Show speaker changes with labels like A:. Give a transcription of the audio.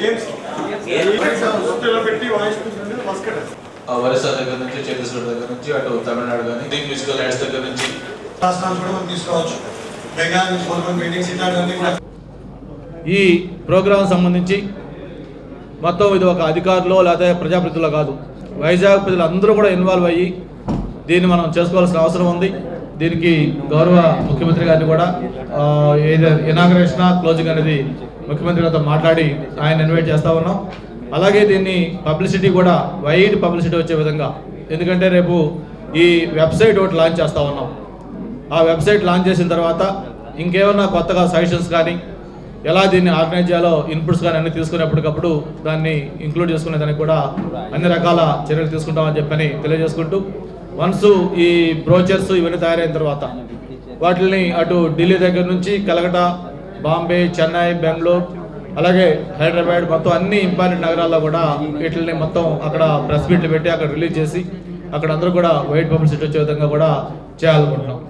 A: Games పెట్టి voice Muscat
B: ఆ ఒరిస్సా దగ్గర నుంచి ఛత్తీస్గఢ్ దగ్గర నుంచి అటు తమిళనాడు కానీ దీని మ్యూజికల్ నైట్స్ దగ్గర నుంచి.
A: రాష్ట్రాలు కూడా మనం తీసుకోవచ్చు. బెంగాల్ ఫోర్మల్ మీటింగ్స్ ఇట్లాంటివన్నీ కూడా.
C: ఈ ప్రోగ్రాం సంబంధించి మొత్తం ఇది ఒక అధికారులు లేకపోతే ప్రజాప్రతినిధులు కాదు వైజాగ్ ప్రజలు అందరూ కూడా ఇన్వాల్వ్ అయ్యి దీన్ని మనం చేసుకోవాల్సిన అవసరం ఉంది. దీనికి గౌరవ ముఖ్యమంత్రి గారిని కూడా ఇనాగ్రేషన్ క్లోజింగ్ అనేది ముఖ్యమంత్రి గారితో మాట్లాడి ఆయన ఇన్వైట్ చేస్తా ఉన్నాం. అలాగే దీన్ని పబ్లిసిటీ కూడా వైడ్ పబ్లిసిటీ వచ్చే విధంగా. ఎందుకంటే రేపు ఈ వెబ్సైట్ ఒకటి లాంచ్ చేస్తూ ఉన్నాం. ఆ వెబ్సైట్ లాంచ్ చేసిన తర్వాత ఇంకేమన్నా కొత్తగా సజెషన్స్ కానీ ఎలా దీన్ని ఆర్గనైజ్ చేయాలో ఇన్పుట్స్ కానీ అన్ని తీసుకునేప్పటికప్పుడు దాన్ని ఇంక్లూడ్ చేసుకునే దానికి కూడా అన్ని రకాల చర్యలు తీసుకుంటామని చెప్పని తెలియజేసుకుంటూ వన్స్ ఈ బ్రోచర్స్ ఇవన్నీ తయారైన తర్వాత వాటిని అటు ఢిల్లీ దగ్గర నుంచి కలకటా బాంబే చెన్నై బెంగళూరు అలాగే హైదరాబాద్ మొత్తం అన్ని ఇంపార్టెంట్ నగరాల్లో కూడా వీటిని మొత్తం అక్కడ ప్రెస్ మీట్లు పెట్టి అక్కడ రిలీజ్ చేసి అక్కడ అందరూ కూడా వైట్ పబ్లిసిటీ వచ్చే విధంగా కూడా చేయాలనుకుంటున్నాం.